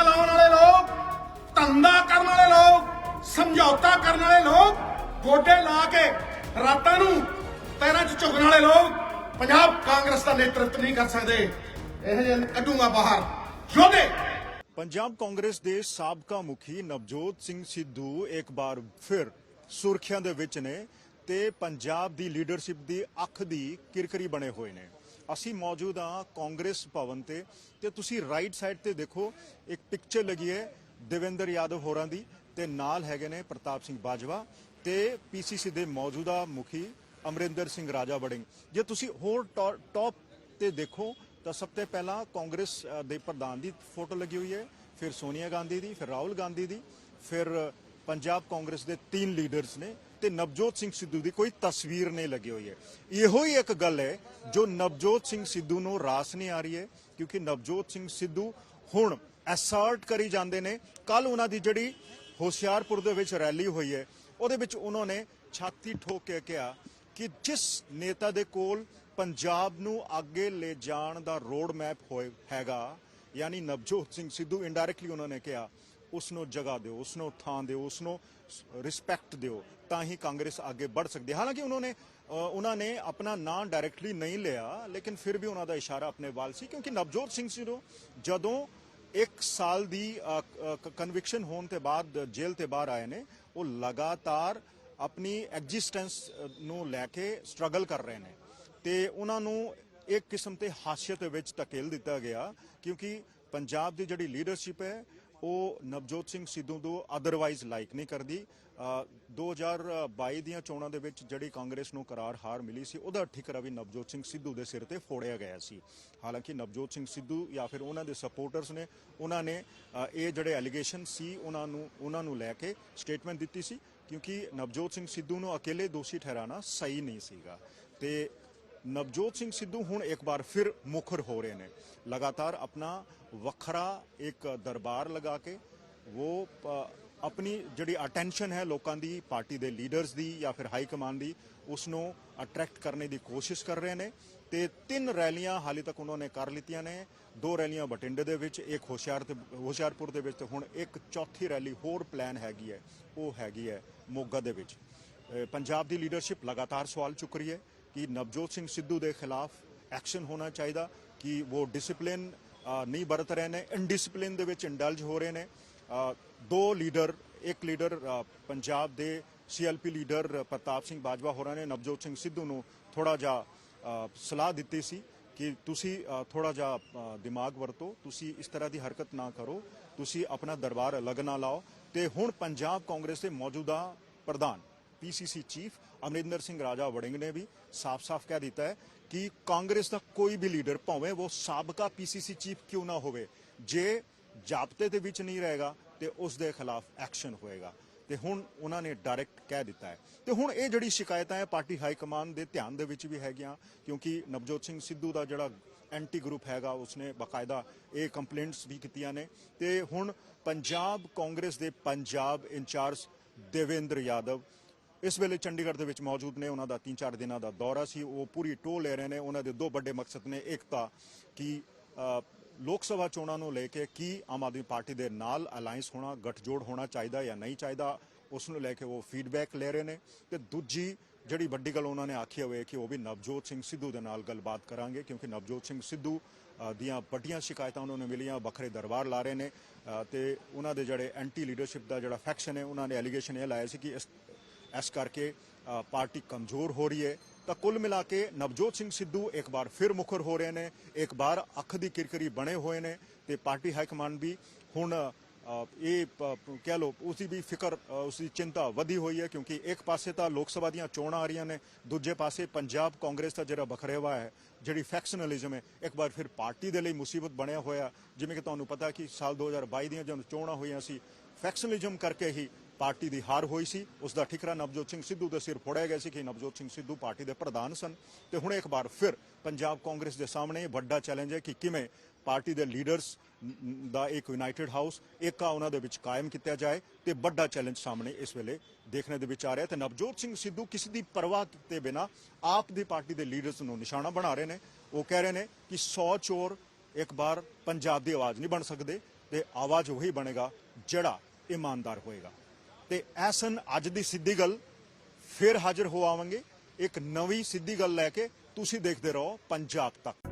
ਟੀਮਾਂ ਲਾਉਣ ਵਾਲੇ ਲੋਕ, ਧੰਦਾ ਕਰਨ ਵਾਲੇ ਲੋਕ, ਸਮਝੌਤਾ ਕਰਨ ਵਾਲੇ ਲੋਕ, ਗੋਡੇ ਲਾ ਕੇ ਰਾਤਾਂ ਨੂੰ ਪੈਰਾਂ 'ਚ ਝੁਕਣ ਵਾਲੇ ਲੋਕ ਪੰਜਾਬ ਕਾਂਗਰਸ ਦਾ ਨੇਤਰਤਵ ਨਹੀਂ ਕਰ ਸਕਦੇ। ਇਹ ਜਿਹੇ ਕੱਢੂਗਾ ਬਾਹਰ। ਯੋਧੇ! ਪੰਜਾਬ ਕਾਂਗਰਸ ਦੇ ਸਾਬਕਾ ਮੁਖੀ ਨਵਜੋਤ ਸਿੰਘ ਸਿੱਧੂ ਇੱਕ ਵਾਰ ਫਿਰ ਸੁਰਖੀਆਂ ਦੇ ਵਿੱਚ ਨੇ ਤੇ ਪੰਜਾਬ ਦੀ ਲੀਡਰਸ਼ਿਪ ਦੀ ਅੱਖ ਦੀ ਕਿਰਕਰੀ ਬਣੇ ਹੋਏ ਨੇ। ਅਸੀਂ ਮੌਜੂਦ ਹਾਂ ਕਾਂਗਰਸ ਭਵਨ ਤੇ ਤੇ ਤੁਸੀਂ ਰਾਈਟ ਸਾਈਡ ਤੇ ਦੇਖੋ, ਇੱਕ ਪਿਕਚਰ ਲੱਗੀ ਹੈ ਦੇਵਿੰਦਰ ਯਾਦਵ ਹੋਰਾਂ ਦੀ ਤੇ ਨਾਲ ਹੈਗੇ ਨੇ ਪ੍ਰਤਾਪ ਸਿੰਘ ਬਾਜਵਾ ਤੇ ਪੀਸੀਸੀ ਦੇ ਮੌਜੂਦਾ ਮੁਖੀ ਅਮਰਿੰਦਰ ਸਿੰਘ ਰਾਜਾ ਵੜਿੰਗ ਜੇ ਤੁਸੀਂ ਹੋਰ ਟੌ- ਟੌਪ ਤੇ ਦੇਖੋ, ਤਾਂ ਸਭ ਤੋਂ ਪਹਿਲਾਂ ਕਾਂਗਰਸ ਦੇ ਪ੍ਰਧਾਨ ਦੀ ਫੋਟੋ ਲੱਗੀ ਹੋਈ ਹੈ, ਫਿਰ ਸੋਨੀਆ ਗਾਂਧੀ ਦੀ, ਫਿਰ ਰਾਹੁਲ ਗਾਂਧੀ ਦੀ, ਫਿਰ ਪੰਜਾਬ ਕਾਂਗਰਸ ਦੇ ਤਿੰਨ ਲੀਡਰਸ ਨੇ ਤੇ ਨਵਜੋਤ ਸਿੰਘ ਸਿੱਧੂ ਦੀ ਕੋਈ ਤਸਵੀਰ ਨਹੀਂ ਲੱਗੀ ਹੋਈ ਹੈ। ਇਹੋ ਹੀ ਇੱਕ ਗੱਲ ਹੈ ਜੋ ਨਵਜੋਤ ਸਿੰਘ ਸਿੱਧੂ ਨੂੰ ਰਾਸ ਨਹੀਂ ਆ ਰਹੀ ਹੈ, ਕਿਉਂਕਿ ਨਵਜੋਤ ਸਿੰਘ ਸਿੱਧੂ ਹੁਣ ਐਸਰਟ ਕਰੀ ਜਾਂਦੇ ਨੇ। ਕੱਲ ਉਹਨਾਂ ਦੀ ਜਿਹੜੀ ਹੋਸ਼ਿਆਰਪੁਰ ਦੇ ਵਿੱਚ ਰੈਲੀ ਹੋਈ ਹੈ, ਉਹਦੇ ਵਿੱਚ ਉਹਨਾਂ ਨੇ ਛਾਤੀ ਠੋਕ ਕੇ ਕਿਹਾ ਕਿ ਜਿਸ ਨੇਤਾ ਦੇ ਕੋਲ ਪੰਜਾਬ ਨੂੰ ਅੱਗੇ ਲੈ ਜਾਣ ਦਾ ਰੋਡ ਮੈਪ ਹੋਏ ਹੈਗਾ, ਯਾਨੀ ਨਵਜੋਤ ਸਿੰਘ ਸਿੱਧੂ ਇਨਡਾਇਰੈਕਟਲੀ ਉਹਨਾਂ ਨੇ ਕਿਹਾ ਉਸ ਨੂੰ ਜਗ੍ਹਾ ਦਿਓ ਉਸ ਨੂੰ ਥਾਂ ਦਿਓ ਉਸ ਨੂੰ ਰਿਸਪੈਕਟ ਦਿਓ, ਤਾਂ ਹੀ ਕਾਂਗਰਸ ਅੱਗੇ ਵੱਧ ਸਕਦੀ ਹੈ। ਹਾਲਾਂਕਿ ਉਹਨਾਂ ਨੇ ਉਹਨਾਂ ਨੇ ਆਪਣਾ ਨਾਂ ਡਾਇਰੈਕਟਲੀ ਨਹੀਂ ਲਿਆ, ਲੇਕਿਨ ਫਿਰ ਵੀ ਉਹਨਾਂ ਦਾ ਇਸ਼ਾਰਾ ਆਪਣੇ ਵੱਲ ਸੀ, ਕਿਉਂਕਿ ਨਵਜੋਤ ਸਿੰਘ ਸਿੱਧੂ ਜਦੋਂ ਇੱਕ ਸਾਲ ਦੀ ਕਨਵਿਕਸ਼ਨ ਹੋਣ ਤੇ ਬਾਅਦ ਜੇਲ੍ਹ ਤੇ ਬਾਹਰ ਆਏ ਨੇ, ਉਹ ਲਗਾਤਾਰ ਆਪਣੀ ਐਗਜ਼ਿਸਟੈਂਸ ਨੂੰ ਲੈ ਕੇ ਸਟਰਗਲ ਕਰ ਰਹੇ ਨੇ। ਤੇ ਉਹਨਾਂ ਨੂੰ ਇੱਕ ਕਿਸਮ ਤੇ ਹਾਸ਼ੀਅਤ ਵਿੱਚ ਧਕੇਲ ਦਿੱਤਾ ਗਿਆ, ਕਿਉਂਕਿ ਪੰਜਾਬ ਦੀ ਜਿਹੜੀ ਲੀਡਰਸ਼ਿਪ ਹੈ ਉਹ ਨਵਜੋਤ ਸਿੰਘ ਸਿੱਧੂ ਨੂੰ ਅਦਰਵਾਈਜ਼ ਲਾਈਕ ਨਹੀਂ ਕਰਦੀ। ਅ, 2022 ਦੀਆਂ ਚੋਣਾਂ ਦੇ ਵਿੱਚ ਜਿਹੜੀ ਕਾਂਗਰਸ ਨੂੰ ਕਰਾਰ ਹਾਰ ਮਿਲੀ ਸੀ ਉਹਦਾ ਠਿਕਰਾ ਵੀ ਨਵਜੋਤ ਸਿੰਘ ਸਿੱਧੂ ਦੇ ਸਿਰ ਤੇ ਫੋੜਿਆ ਗਿਆ ਸੀ। ਹਾਲਾਂਕਿ ਨਵਜੋਤ ਸਿੰਘ ਸਿੱਧੂ ਜਾਂ ਫਿਰ ਉਹਨਾਂ ਦੇ ਸਪੋਰਟਰਸ ਨੇ ਉਹਨਾਂ ਨੇ ਇਹ ਜਿਹੜੇ ਐਲੀਗੇਸ਼ਨ ਸੀ ਉਹਨਾਂ ਨੂੰ ਉਹਨਾਂ ਨੂੰ ਲੈ ਕੇ ਸਟੇਟਮੈਂਟ ਦਿੱਤੀ ਸੀ ਕਿਉਂਕਿ ਨਵਜੋਤ ਸਿੰਘ ਸਿੱਧੂ ਨੂੰ ਅਕੇਲੇ ਦੋਸ਼ੀ ਠਹਿਰਾਣਾ ਸਹੀ ਨਹੀਂ ਸੀਗਾ। ਤੇ ਨਵਜੋਤ ਸਿੰਘ ਸਿੱਧੂ ਹੁਣ ਇੱਕ ਵਾਰ ਫਿਰ ਮੁਖਰ ਹੋ ਰਹੇ ਨੇ। ਲਗਾਤਾਰ ਆਪਣਾ ਵੱਖਰਾ ਇੱਕ ਦਰਬਾਰ ਲਗਾ ਕੇ ਉਹ ਆਪਣੀ ਜਿਹੜੀ ਅਟੈਂਸ਼ਨ ਹੈ ਲੋਕਾਂ ਦੀ, ਪਾਰਟੀ ਦੇ ਲੀਡਰਸ ਦੀ ਜਾਂ ਫਿਰ ਹਾਈ ਕਮਾਂਡ ਦੀ ਉਸ ਨੂੰ ਅਟਰੈਕਟ ਕਰਨ ਦੀ ਕੋਸ਼ਿਸ਼ ਕਰ ਰਹੇ ਨੇ ਤੇ ਤਿੰਨ ਰੈਲੀਆਂ ਹਾਲੇ ਤੱਕ ਉਹਨਾਂ ਨੇ ਕਰ ਲਿੱਤੀਆਂ ਨੇ। ਦੋ ਰੈਲੀਆਂ ਬਟਿੰਡੇ ਦੇ ਵਿੱਚ, ਇੱਕ ਹੋਸ਼ਿਆਰ ਤੇ, ਹੋਸ਼ਿਆਰਪੁਰ ਦੇ ਵਿੱਚ ਤੇ ਹੁਣ ਇੱਕ ਚੌਥੀ ਰੈਲੀ ਹੋਰ ਪਲਾਨ ਹੈਗੀ ਹੈ, ਉਹ ਹੈਗੀ ਹੈ ਮੋਗਾ ਦੇ ਵਿੱਚ। ਪੰਜਾਬ ਦੀ ਲੀਡਰਸ਼ਿਪ ਲਗਾਤਾਰ ਸਵਾਲ ਚੁੱਕ ਰਹੀ ਹੈ। ਕਿ ਨਵਜੋਤ ਸਿੰਘ ਸਿੱਧੂ ਦੇ ਖਿਲਾਫ ਐਕਸ਼ਨ ਹੋਣਾ ਚਾਹੀਦਾ ਕਿ ਉਹ ਡਿਸਪਲਿਨ ਨਹੀਂ ਵਰਤ ਰਹੇ ਨੇ ਇਨਡਿਸਪਲਿਨ ਦੇ ਵਿੱਚ ਇੰਡਲਜ ਹੋ ਰਹੇ ਨੇ। ਦੋ ਲੀਡਰ ਇੱਕ ਲੀਡਰ ਪੰਜਾਬ ਦੇ ਸੀਐਲਪੀ ਲੀਡਰ ਪ੍ਰਤਾਪ ਸਿੰਘ ਬਾਜਵਾ ਹੋਰਾਂ ਨੇ ਨਵਜੋਤ ਸਿੰਘ ਸਿੱਧੂ ਨੂੰ ਥੋੜਾ ਜਿਹਾ ਸਲਾਹ ਦਿੱਤੀ ਸੀ ਕਿ ਤੁਸੀਂ ਅ, ਥੋੜਾ ਜਿਹਾ ਦਿਮਾਗ ਵਰਤੋ ਤੁਸੀਂ ਇਸ ਤਰ੍ਹਾਂ ਦੀ ਹਰਕਤ ਨਾ ਕਰੋ ਤੁਸੀਂ ਆਪਣਾ ਦਰਬਾਰ ਅਲੱਗ ਨਾ ਲਾਓ। ਤੇ ਹੁਣ ਪੰਜਾਬ ਕਾਂਗਰਸ ਦੇ ਮੌਜੂਦਾ ਪ੍ਰਧਾਨ ਪੀਸੀਸੀ ਚੀਫ ਅਮਰਿੰਦਰ ਸਿੰਘ ਰਾਜਾ ਵੜਿੰਗ ਨੇ ਵੀ ਸਾਫ਼-ਸਾਫ਼ ਕਹਿ ਦਿੱਤਾ ਹੈ ਕਿ ਕਾਂਗਰਸ ਦਾ ਕੋਈ ਵੀ ਲੀਡਰ ਭਾਵੇਂ ਉਹ ਸਾਬਕਾ ਪੀਸੀਸੀ ਚੀਫ ਕਿਉਂ ਨਾ ਹੋਵੇ, ਜੇ ਜਾਬਤੇ ਦੇ ਵਿੱਚ ਨਹੀਂ ਰਹੇਗਾ ਤੇ ਉਸ ਦੇ ਖਿਲਾਫ ਐਕਸ਼ਨ ਹੋਏਗਾ। ਤੇ ਹੁਣ ਉਹਨਾਂ ਨੇ ਡਾਇਰੈਕਟ ਕਹਿ ਦਿੱਤਾ ਹੈ। ਤੇ ਹੁਣ ਇਹ ਜਿਹੜੀ ਸ਼ਿਕਾਇਤਾਂ ਹੈ, ਪਾਰਟੀ ਹਾਈ ਕਮਾਂਡ ਦੇ ਧਿਆਨ ਦੇ ਵਿੱਚ ਵੀ ਹੈਗੀਆਂ, ਕਿਉਂਕਿ ਨਵਜੋਤ ਸਿੰਘ ਸਿੱਧੂ ਦਾ ਜਿਹੜਾ ਐਂਟੀ ਗਰੁੱਪ ਹੈਗਾ, ਉਸਨੇ ਬਕਾਇਦਾ ਇਹ ਕੰਪਲੇਂਟਸ ਵੀ ਕੀਤੀਆਂ ਨੇ। ਤੇ ਹੁਣ ਪੰਜਾਬ ਕਾਂਗਰਸ ਦੇ ਪੰਜਾਬ ਇੰਚਾਰਜ ਦੇਵੇਂਦਰ ਯਾਦਵ ਇਸ ਵੇਲੇ ਚੰਡੀਗੜ੍ਹ ਦੇ ਵਿੱਚ ਮੌਜੂਦ ਨੇ। ਉਹਨਾਂ ਦਾ 3-4 ਦਿਨਾਂ ਦਾ ਦੌਰਾ ਸੀ। ਉਹ ਪੂਰੀ ਟੋਹ ਲੈ ਰਹੇ ਨੇ। ਉਹਨਾਂ ਦੇ ਦੋ ਵੱਡੇ ਮਕਸਦ ਨੇ। ਇੱਕ ਤਾਂ ਕਿ ਲੋਕ ਸਭਾ ਚੋਣਾਂ ਨੂੰ ਲੈ ਕੇ ਕੀ ਆਮ ਆਦਮੀ ਪਾਰਟੀ ਦੇ ਨਾਲ ਅਲਾਈਅੰਸ ਹੋਣਾ ਗੱਠਜੋੜ ਹੋਣਾ ਚਾਹੀਦਾ ਜਾਂ ਨਹੀਂ ਚਾਹੀਦਾ ਉਸ ਨੂੰ ਲੈ ਕੇ ਉਹ ਫੀਡਬੈਕ ਲੈ ਰਹੇ ਨੇ। ਤੇ ਦੂਜੀ ਜਿਹੜੀ ਵੱਡੀ ਗੱਲ ਉਹਨਾਂ ਨੇ ਆਖੀ ਹੋਵੇ ਕਿ ਉਹ ਵੀ ਨਵਜੋਤ ਸਿੰਘ ਸਿੱਧੂ ਦੇ ਨਾਲ ਗੱਲਬਾਤ ਕਰਾਂਗੇ ਕਿਉਂਕਿ ਨਵਜੋਤ ਸਿੰਘ ਸਿੱਧੂ ਦੀਆਂ ਵੱਡੀਆਂ ਸ਼ਿਕਾਇਤਾਂ ਉਹਨਾਂ ਨੂੰ ਮਿਲੀਆਂ ਵੱਖਰੇ ਦਰਬਾਰ ਲਾ ਰਹੇ ਨੇ। ਅ, ਤੇ ਉਹਨਾਂ ਦੇ ਜਿਹੜੇ ਐਂਟੀ ਲੀਡਰਸ਼ਿਪ ਦਾ ਜਿਹੜਾ ਫੈਕਸ਼ਨ ਹੈ ਉਹਨਾਂ ਨੇ ਐਲੀਗੇਸ਼ਨ ਇਹ ਲਾਇਆ ਸੀ ਕਿ ਇਸ ਕਰਕੇ ਪਾਰਟੀ ਕਮਜ਼ੋਰ ਹੋ ਰਹੀ ਹੈ। ਤਾਂ ਕੁੱਲ ਮਿਲਾ ਕੇ ਨਵਜੋਤ ਸਿੰਘ ਸਿੱਧੂ ਇੱਕ ਵਾਰ ਫਿਰ ਮੁਖਰ ਹੋ ਰਹੇ ਨੇ ਇੱਕ ਵਾਰ ਅੱਖ ਦੀ ਕਿਰਕਰੀ ਬਣੇ ਹੋਏ ਨੇ ਤੇ ਪਾਰਟੀ ਹਾਈ ਕਮਾਂਡ ਵੀ ਹੁਣ ਇਹ ਪ- ਪ- ਕਹਿ ਲਓ ਉਸਦੀ ਵੀ ਫਿਕਰ ਅ, ਉਸਦੀ ਚਿੰਤਾ ਵਧੀ ਹੋਈ ਹੈ ਕਿਉਂਕਿ ਇੱਕ ਪਾਸੇ ਤਾਂ ਲੋਕ ਸਭਾ ਦੀਆਂ ਚੋਣਾਂ ਆ ਰਹੀਆਂ ਨੇ ਦੂਜੇ ਪਾਸੇ ਪੰਜਾਬ ਕਾਂਗਰਸ ਦਾ ਜਿਹੜਾ ਬਖਰੇਵਾ ਹੈ ਜਿਹੜੀ ਫੈਕਸ਼ਨਲਿਜ਼ਮ ਹੈ ਇੱਕ ਵਾਰ ਫਿਰ ਪਾਰਟੀ ਦੇ ਲਈ ਮੁਸੀਬਤ ਬਣਿਆ ਹੋਇਆ। ਜਿਵੇਂ ਕਿ ਤੁਹਾਨੂੰ ਪਤਾ ਕਿ ਸਾਲ 2022 ਦੀਆਂ ਜਦੋਂ ਚੋਣਾਂ ਹੋਈਆਂ ਸੀ ਫੈਕਸ਼ਨਲਿਜ਼ਮ ਕਰਕੇ ਹੀ ਪਾਰਟੀ ਦੀ ਹਾਰ ਹੋਈ ਸੀ ਉਸ ਦਾ ਠਿਕਰਾ ਨਵਜੋਤ ਸਿੰਘ ਸਿੱਧੂ ਦੇ ਸਿਰ ਫੋੜਿਆ ਗਿਆ ਸੀ ਕਿ ਨਵਜੋਤ ਸਿੰਘ ਸਿੱਧੂ ਪਾਰਟੀ ਦੇ ਪ੍ਰਧਾਨ ਸਨ। ਤੇ ਹੁਣ ਇੱਕ ਵਾਰ ਫਿਰ ਪੰਜਾਬ ਕਾਂਗਰਸ ਦੇ ਸਾਹਮਣੇ ਵੱਡਾ ਚੈਲੰਜ ਹੈ ਕਿ ਕਿਵੇਂ ਪਾਰਟੀ ਦੇ ਲੀਡਰਸ ਦਾ ਇੱਕ ਯੂਨਾਈਟਿਡ ਹਾਊਸ ਏਕਾ ਉਹਨਾਂ ਦੇ ਵਿੱਚ ਕਾਇਮ ਕੀਤਾ ਜਾਏ ਤੇ ਵੱਡਾ ਚੈਲੰਜ ਸਾਹਮਣੇ ਇਸ ਵੇਲੇ ਦੇਖਣ ਦੇ ਵਿੱਚ ਆ ਰਿਹਾ ਤੇ ਨਵਜੋਤ ਸਿੰਘ ਸਿੱਧੂ ਕਿਸੇ ਦੀ ਪਰਵਾਹ ਕੀਤੇ ਬਿਨਾ ਆਪ ਦੀ ਪਾਰਟੀ ਦੇ ਲੀਡਰਸ ਨੂੰ ਨਿਸ਼ਾਨਾ ਬਣਾ ਰਹੇ ਨੇ? ਉਹ ਕਹਿ ਰਹੇ ਨੇ ਕਿ 100 ਚੋਰ ਇੱਕ ਵਾਰ ਪੰਜਾਬ ਦੀ ਆਵਾਜ਼ ਨਹੀਂ ਬਣ ਸਕਦੇ ਤੇ ਆਵਾਜ਼ ਉਹੀ ਬਣੇਗਾ ਜਿਹੜਾ ਇਮਾਨਦਾਰ ਹੋਏਗਾ। ਤੇ ਐਸਨ ਅੱਜ ਦੀ ਸਿੱਧੀ ਗੱਲ ਫਿਰ ਹਾਜ਼ਰ ਹੋ ਆਵਾਂਗੇ। ਇੱਕ ਨਵੀਂ ਸਿੱਧੀ ਗੱਲ ਲੈ ਕੇ ਤੁਸੀਂ ਦੇਖਦੇ ਰਹੋ ਪੰਜਾਬ ਤੱਕ।